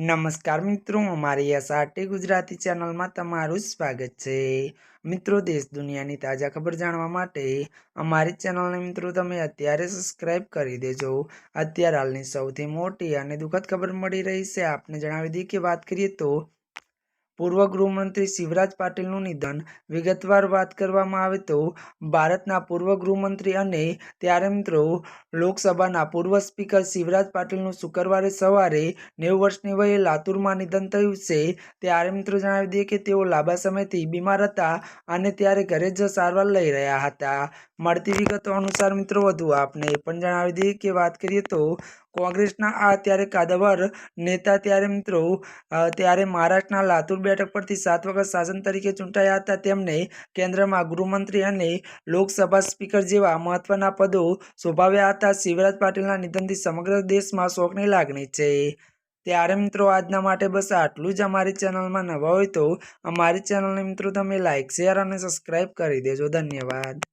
નમસ્કાર મિત્રો, અમારી એસઆરટી ગુજરાતી ચેનલમાં તમારું સ્વાગત છે. મિત્રો, દેશ દુનિયાની તાજા ખબર જાણવા માટે અમારી ચેનલને મિત્રો તમે અત્યારે સબસ્ક્રાઇબ કરી દેજો. અત્યારે હાલની સૌથી મોટી અને દુઃખદ ખબર મળી રહી છે. આપને જણાવી દઈએ કે વાત કરીએ તો પૂર્વ ગૃહમંત્રી શિવરાજ પાટીલનું નિધન વિગતવાર વાત કરવામાં આવે તો ભારતના પૂર્વ ગૃહમંત્રી અને ત્યારે મિત્રો લોકસભાના પૂર્વ સ્પીકર શિવરાજ પાટીલનું શુક્રવારે સવારે નેવું વર્ષની વયે લાતુરમાં નિધન થયું છે. ત્યારે મિત્રો જણાવી દઈએ કે તેઓ લાંબા સમયથી બીમાર હતા અને ત્યારે ઘરે જ સારવાર લઈ રહ્યા હતા. મળતી વિગતો અનુસાર મિત્રો વધુ આપને એ પણ જણાવી દઈએ કે વાત કરીએ તો કોંગ્રેસના આ ત્યારે કાદવર નેતા ત્યારે મિત્રો ત્યારે મહારાષ્ટ્રના લાતુર બેઠક પરથી સાત વખત શાસન તરીકે ચૂંટાયા હતા. તેમને કેન્દ્રમાં ગૃહમંત્રી અને લોકસભા સ્પીકર જેવા મહત્વના પદો શોભાવ્યા હતા. શિવરાજ પાટીલના નિધનથી સમગ્ર દેશમાં શોકની લાગણી છે. ત્યારે મિત્રો, આજના માટે બસ આટલું જ. અમારી ચેનલમાં નવા હોય તો અમારી ચેનલને મિત્રો, તમે લાઇક શેર અને સબસ્ક્રાઈબ કરી દેજો. ધન્યવાદ.